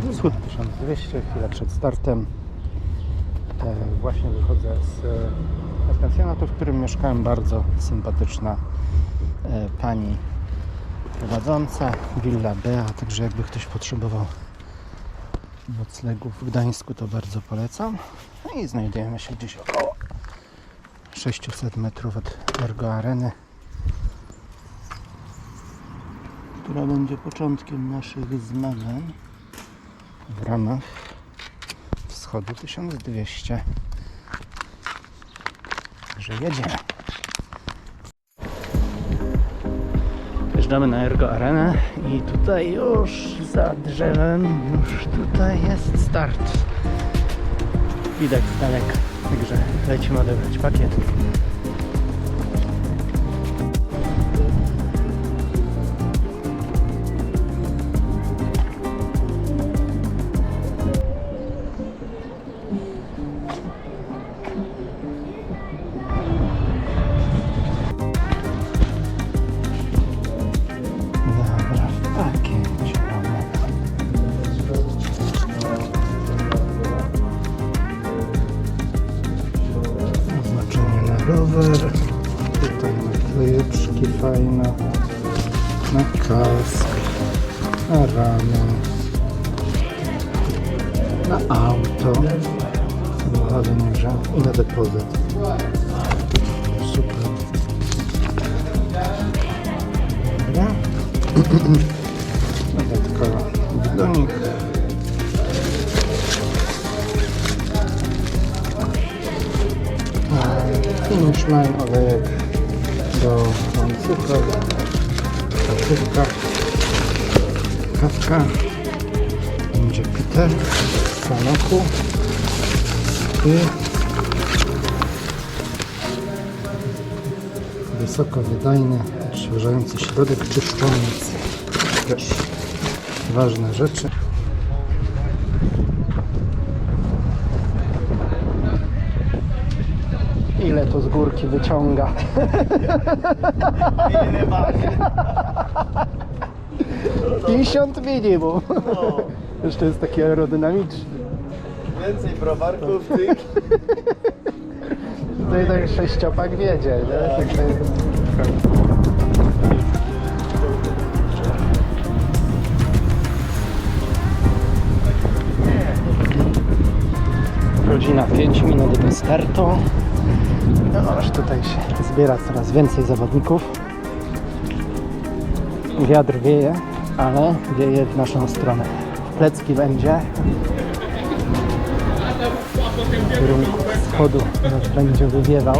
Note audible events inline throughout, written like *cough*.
Wschód 1200, chwilę przed startem. E, Właśnie wychodzę z e, pensjonatu, w którym mieszkałem. Bardzo sympatyczna e, pani prowadząca, Villa Bea. Także jakby ktoś potrzebował noclegów w Gdańsku, to bardzo polecam. No i znajdujemy się gdzieś około 600 metrów od Ergo Areny, która będzie początkiem naszych zmagań w ramach Wschodu 1200. Także jedziemy. Wjeżdżamy na Ergo Arenę i tutaj już za drzewem, już tutaj jest start. Widać z daleka, także lecimy odebrać pakiet. Na auto. Nie wziąłem. I na depozyt. Super. Dobra. *clears throat* Dodatkowo do nich. Finish line olejek do łańcucha, kawka, kawka, będzie Peter, sanoku i wysoko wydajny, odświeżający środek czyszczący. Też ważne rzeczy. Ile to z górki wyciąga? Ile masz? 50 minimum. No, Jeszcze jest taki aerodynamiczny. więcej browarków tych. *laughs* Tutaj tak sześciopak wiedzie, nie? Tak to jest... Godzina 5 minut do startu. No aż tutaj się zbiera coraz więcej zawodników. Wiatr wieje, ale wieje w naszą stronę. Plecki będzie. W kierunku wschodu będzie wywiewał.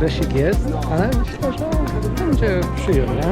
Stresik jest, ale myślę, że będzie przyjemnie.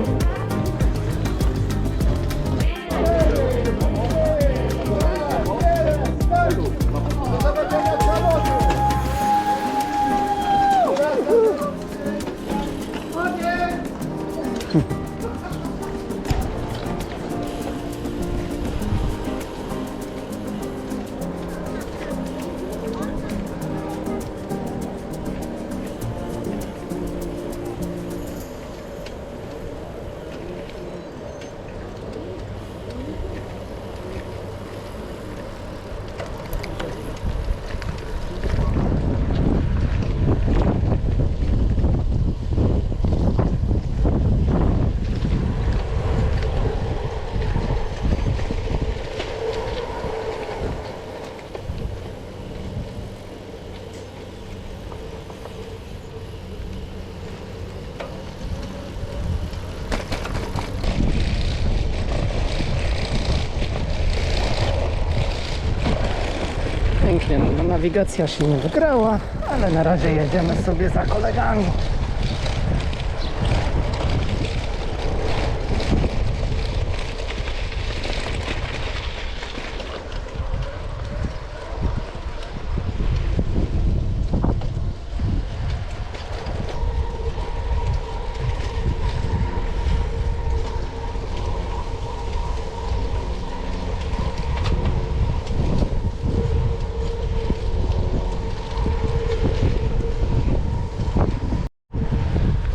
Nawigacja się nie wygrała, ale na razie jedziemy sobie za kolegami.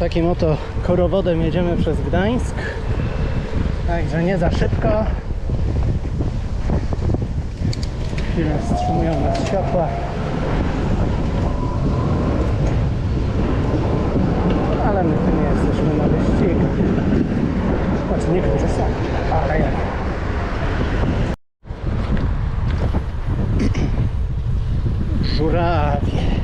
Takim oto korowodem jedziemy przez Gdańsk. Także nie za szybko. Chwilę wstrzymują nas światła. Ale my tu nie jesteśmy na wyścigu. Znaczy niektórzy są, ale ja. Żurawie.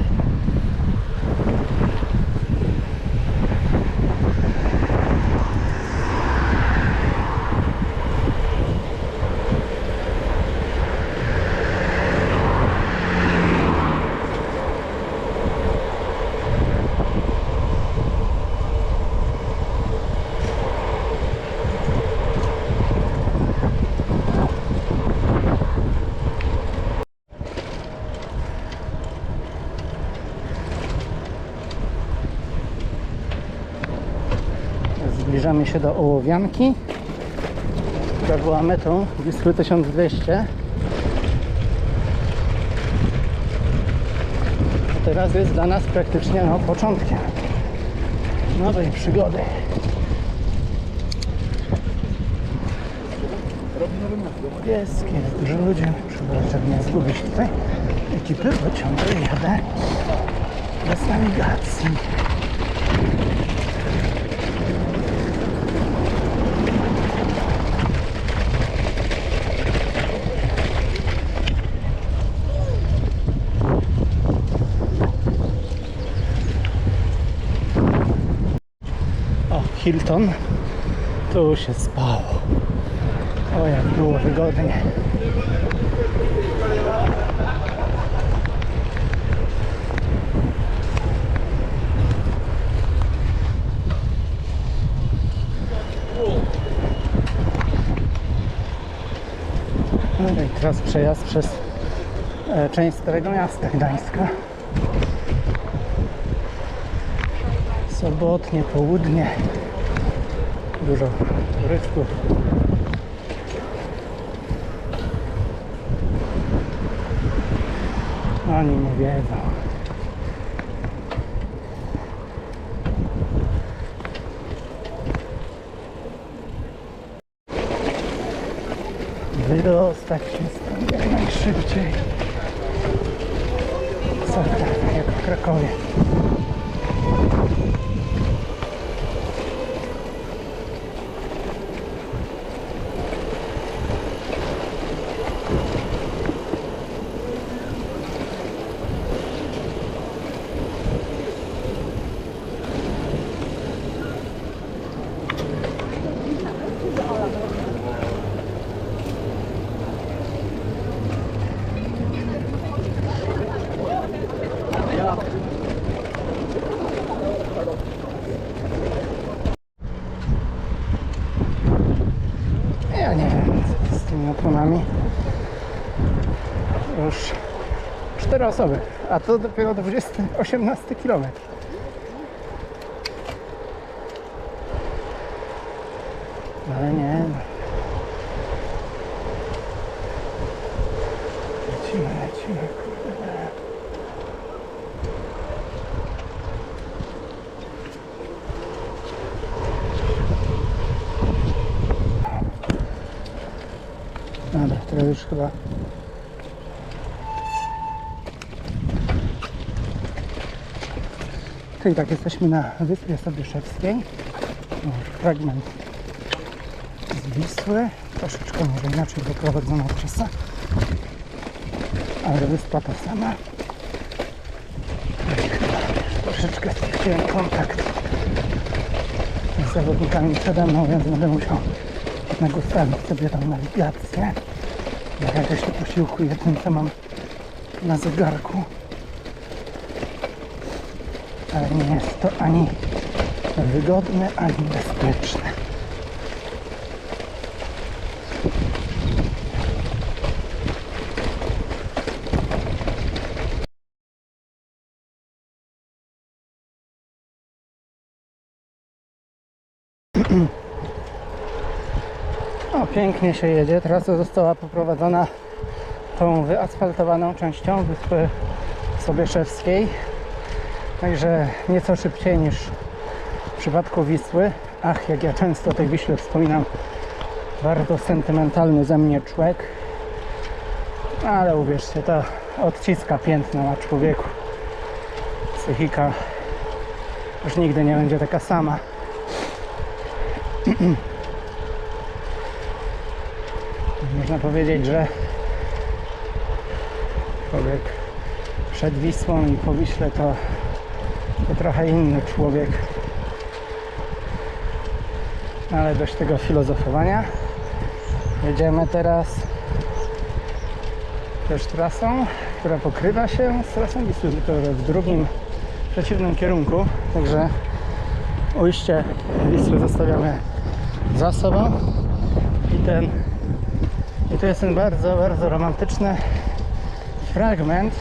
Zbliżamy się do Ołowianki, która była metą Wisły 1200. A teraz jest dla nas praktycznie no, początkiem nowej przygody. Jest dużo ludzi. Przepraszam, nie zgubić tutaj ekipy, bo ciągle jadę bez nawigacji. O, Hilton. Tu się spało. O, jak było wygodnie. No i teraz przejazd przez e, część Starego Miasta Gdańska. Sobotnie południe. Dużo turystów. Oni nie wiedzą. Wydostać się stąd jak najszybciej. Co tak, jak w Krakowie. 4 osoby, a to dopiero 20, 18 km. Ale nie. Lecimy, lecimy. Dobra, teraz już chyba Czyli tak, jesteśmy na Wyspie Sobieszewskiej. Fragment z Wisły. Troszeczkę może inaczej doprowadzona trasa. Ale wyspa ta sama. I Troszeczkę straciłem kontakt z zawodnikami przede mną, więc będę musiał jednak ustawić sobie tą nawigację. Na razie się posiłkuję tym, co mam na zegarku. Ale nie jest to ani wygodne, ani bezpieczne. *clears throat* O, pięknie się jedzie. Trasa została poprowadzona tą wyasfaltowaną częścią Wyspy Sobieszewskiej. Także nieco szybciej niż W przypadku Wisły, ach, jak ja często o tej Wiśle wspominam, bardzo sentymentalny ze mnie człowiek, ale uwierzcie, to odciska piętno na człowieku. Psychika już nigdy nie będzie taka sama. *clears throat* Można powiedzieć, że człowiek przed Wisłą i po Wiśle to, to trochę inny człowiek. Ale dość tego filozofowania. Jedziemy teraz też trasą, która pokrywa się z trasą Wisły, tylko w drugim przeciwnym kierunku. Także ujście Wisły zostawiamy za sobą i ten i to jest ten bardzo, bardzo romantyczny fragment,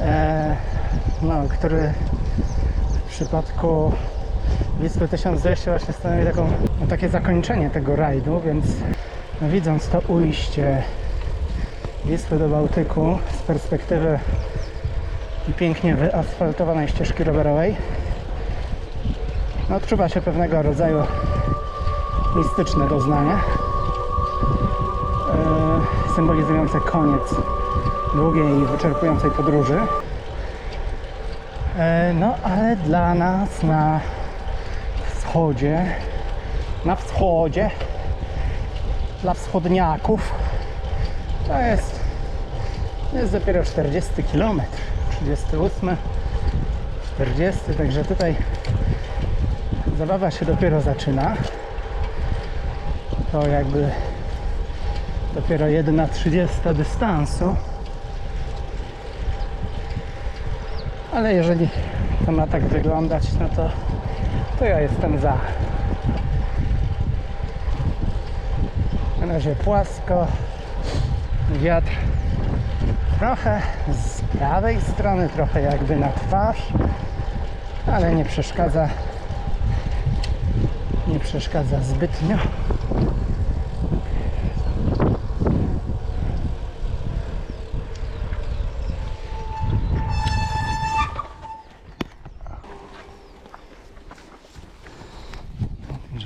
e, no, który w przypadku Wisły 1200 właśnie stanowi taką, no, takie zakończenie tego rajdu, więc no, widząc to ujście Wisły do Bałtyku z perspektywy pięknie wyasfaltowanej ścieżki rowerowej, no, odczuwa się pewnego rodzaju mistyczne doznanie e, symbolizujące koniec długiej i wyczerpującej podróży. E, No ale dla nas na wschodzie, na wschodzie, dla wschodniaków to jest, jest dopiero 40 km, 38, 40, także tutaj zabawa się dopiero zaczyna. To jakby dopiero 1,30 dystansu. Ale jeżeli to ma tak wyglądać, no to, to ja jestem za. Na razie płasko, wiatr trochę z prawej strony, trochę jakby na twarz, ale nie przeszkadza, nie przeszkadza zbytnio.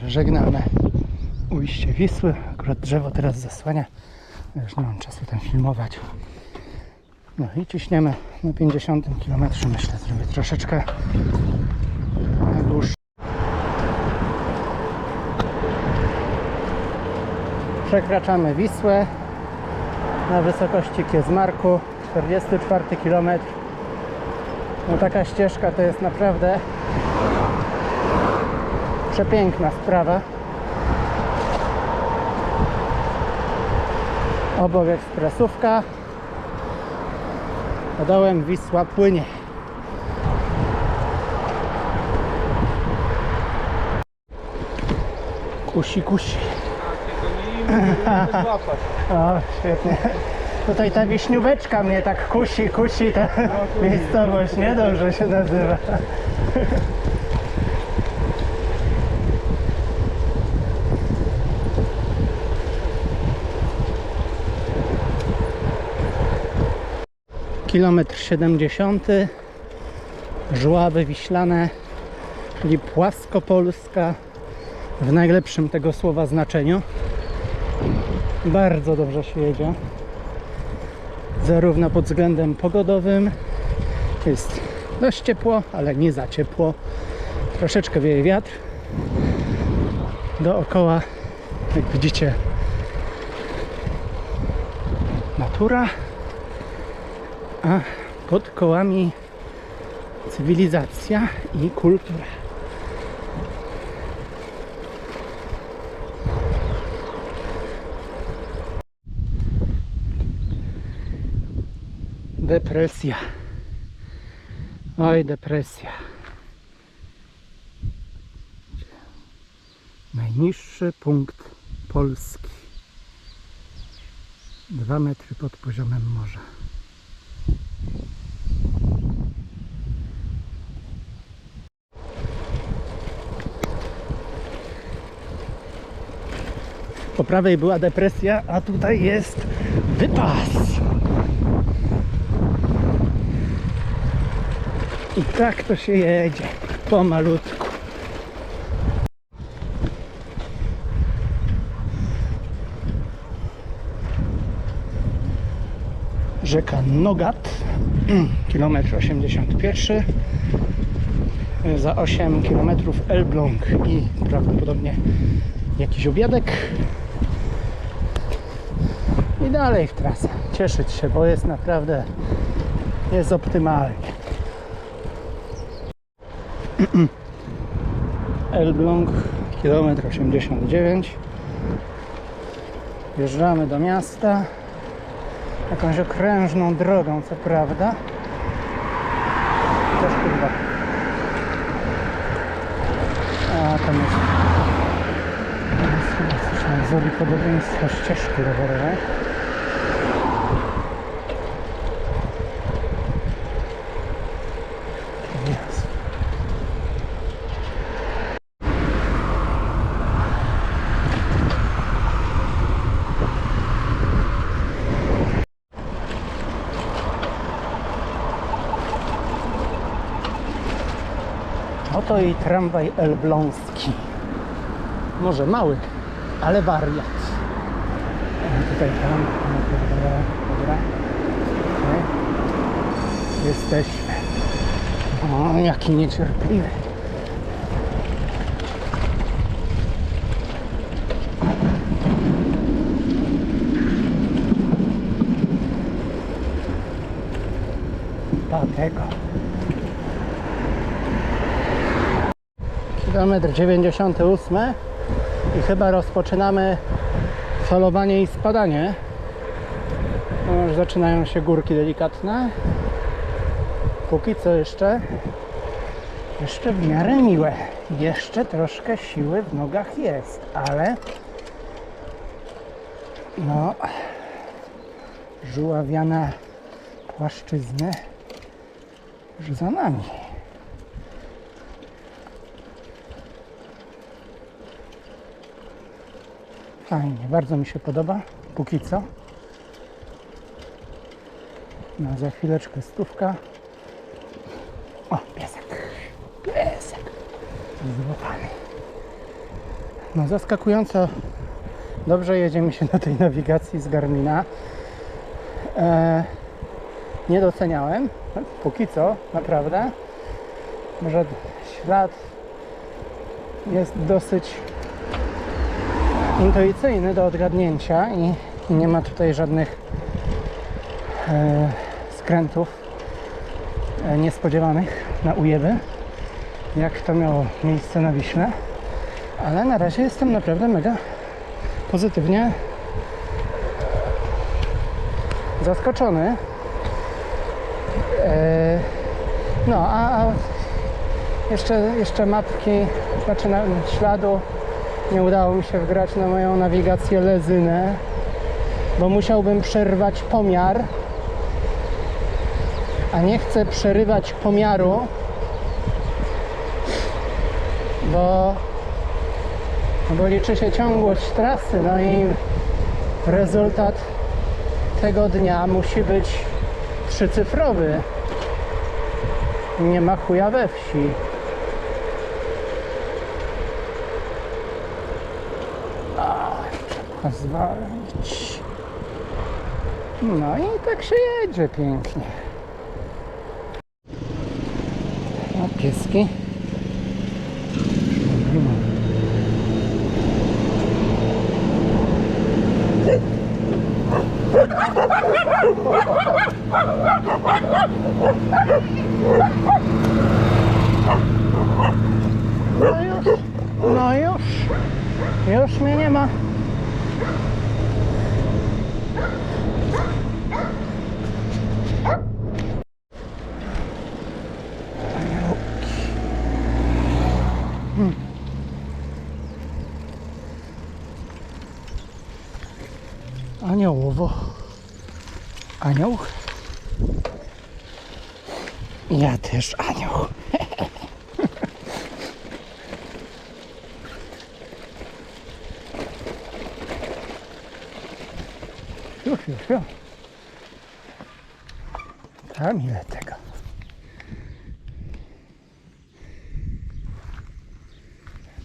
Żegnamy ujście Wisły. Akurat drzewo teraz zasłania. Już nie mam czasu tam filmować. No i ciśniemy na 50 km. Myślę, zrobię troszeczkę dłuższy. Przekraczamy Wisłę na wysokości Kiezmarku. 44 km. No taka ścieżka to jest naprawdę przepiękna sprawa. Obok ekspresówka. Dołem Wisła płynie. Kusi, kusi. *laughs* O, świetnie. Tutaj ta wiśnióweczka mnie tak kusi, kusi, ta miejscowość, nie? Dobrze się nazywa. Kilometr 70. Żłaby Wiślane, czyli Płaskopolska w najlepszym tego słowa znaczeniu. Bardzo dobrze się jedzie. Zarówno pod względem pogodowym jest dość ciepło, ale nie za ciepło. Troszeczkę wieje wiatr. Dookoła, jak widzicie, natura, a pod kołami cywilizacja i kultura. Depresja. Oj, depresja. Najniższy punkt Polski. Dwa metry pod poziomem morza. Po prawej była depresja, a tutaj jest wypas. I tak to się jedzie. pomalutku. Rzeka Nogat, *clears throat* kilometr 81. Za 8 km Elbląg i prawdopodobnie jakiś obiadek. Dalej w trasę. Cieszyć się, bo jest naprawdę jest optymalnie. Elbląg, kilometr 89. Wjeżdżamy do miasta. Jakąś okrężną drogą, co prawda. Też kurwa. A, tam jest. Tam jest chyba zrobi podobieństwo ścieżki rowerowej. Jest. Oto i tramwaj elbląski. Może mały, ale wariat. O, Tutaj tam, no, dobra, dobra. Okej. Jesteśmy. O, jaki niecierpliwy. Dlatego. Kilometr 98 i chyba rozpoczynamy falowanie i spadanie. No, już zaczynają się górki delikatne. Póki co jeszcze jeszcze w miarę miłe. Jeszcze troszkę siły w nogach jest, ale no żuławiana płaszczyzny już za nami. Fajnie, bardzo mi się podoba, póki co. No, za chwileczkę stówka. O, piesek. Piesek. Złapany. No, zaskakująco dobrze jedzie mi się na tej nawigacji z Garmina. E, nie doceniałem, póki co, naprawdę, że ślad jest dosyć intuicyjny do odgadnięcia i, nie ma tutaj żadnych e, skrętów e, niespodziewanych na ujeby, jak to miało miejsce na Wiśle. Ale na razie jestem naprawdę mega pozytywnie zaskoczony. E, no, a, a jeszcze, jeszcze mapki, znaczy na, śladu nie udało mi się wgrać na moją nawigację lezynę, bo musiałbym przerwać pomiar, a nie chcę przerywać pomiaru, bo, no bo liczy się ciągłość trasy, no i rezultat tego dnia musi być trzycyfrowy. Nie ma chuja we wsi. Pozwolić. No i tak się jedzie pięknie. O, pieski. No już, no już, już mnie nie ma. Anioł? Ja też anioł. Już, już, już. Tam ile tego.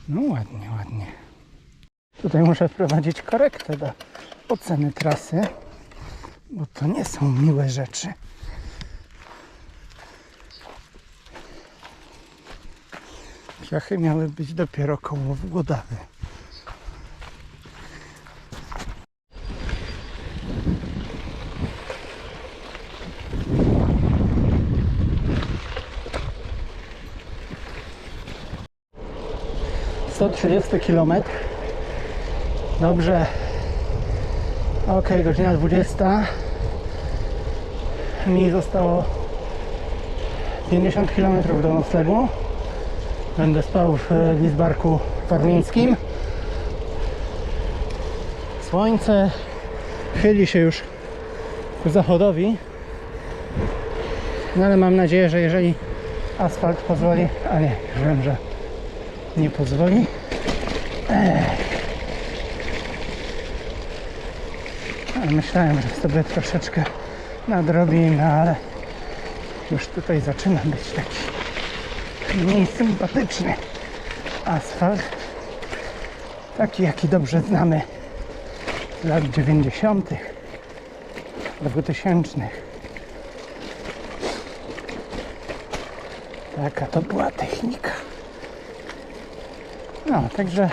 No ładnie, ładnie. Tutaj muszę wprowadzić korektę do oceny trasy, bo to nie są miłe rzeczy. Piachy miały być dopiero koło Włodawy. Sto trzydziesty kilometr. Dobrze. Ok, godzina 20. Mi zostało 50 km do noclegu. Będę spał w Lizbarku Warmińskim. Słońce chyli się już ku zachodowi. No ale mam nadzieję, że jeżeli asfalt pozwoli, a nie, już wiem, że nie pozwoli. Ale Myślałem, że sobie troszeczkę nadrobimy, ale już tutaj zaczyna być taki mniej sympatyczny asfalt. Taki, jaki dobrze znamy z lat 90., 2000. Taka to była technika. No, także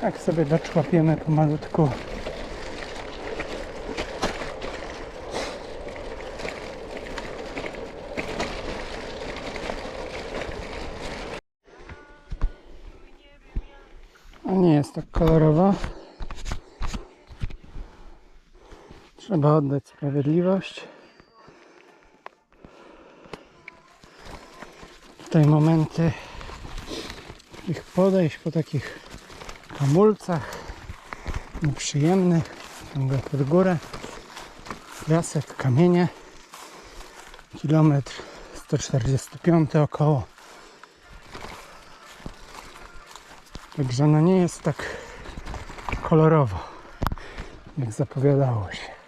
tak sobie doczłapiemy pomalutku. A nie jest tak kolorowo. Trzeba oddać sprawiedliwość. Tutaj momenty ich podejść po takich hamulcach nieprzyjemnych, ciągle pod górę. Piasek, kamienie. Kilometr 145 około. Także no nie jest tak kolorowo, jak zapowiadało się.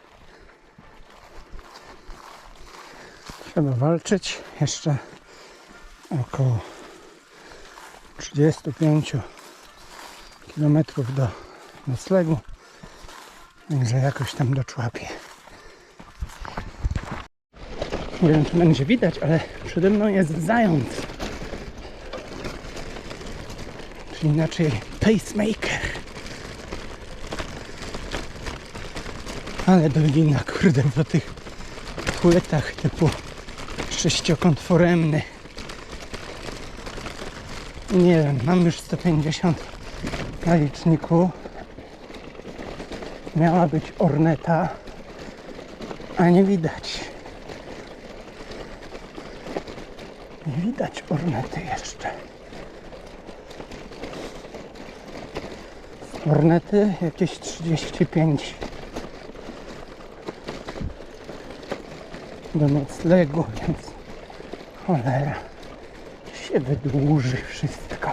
Trzeba walczyć jeszcze około 35 km do noclegu. Także jakoś tam doczłapię. Nie wiem, czy będzie widać, ale przede mną jest zając. Czy inaczej pacemaker. Ale dolina, kurde, po tych płytach typu sześciokąt foremny. Nie wiem, mam już 150 na liczniku. Miała być orneta, a nie widać. Nie widać ornety jeszcze. Ornety jakieś 35 do noclegu, więc cholera się wydłuży wszystko.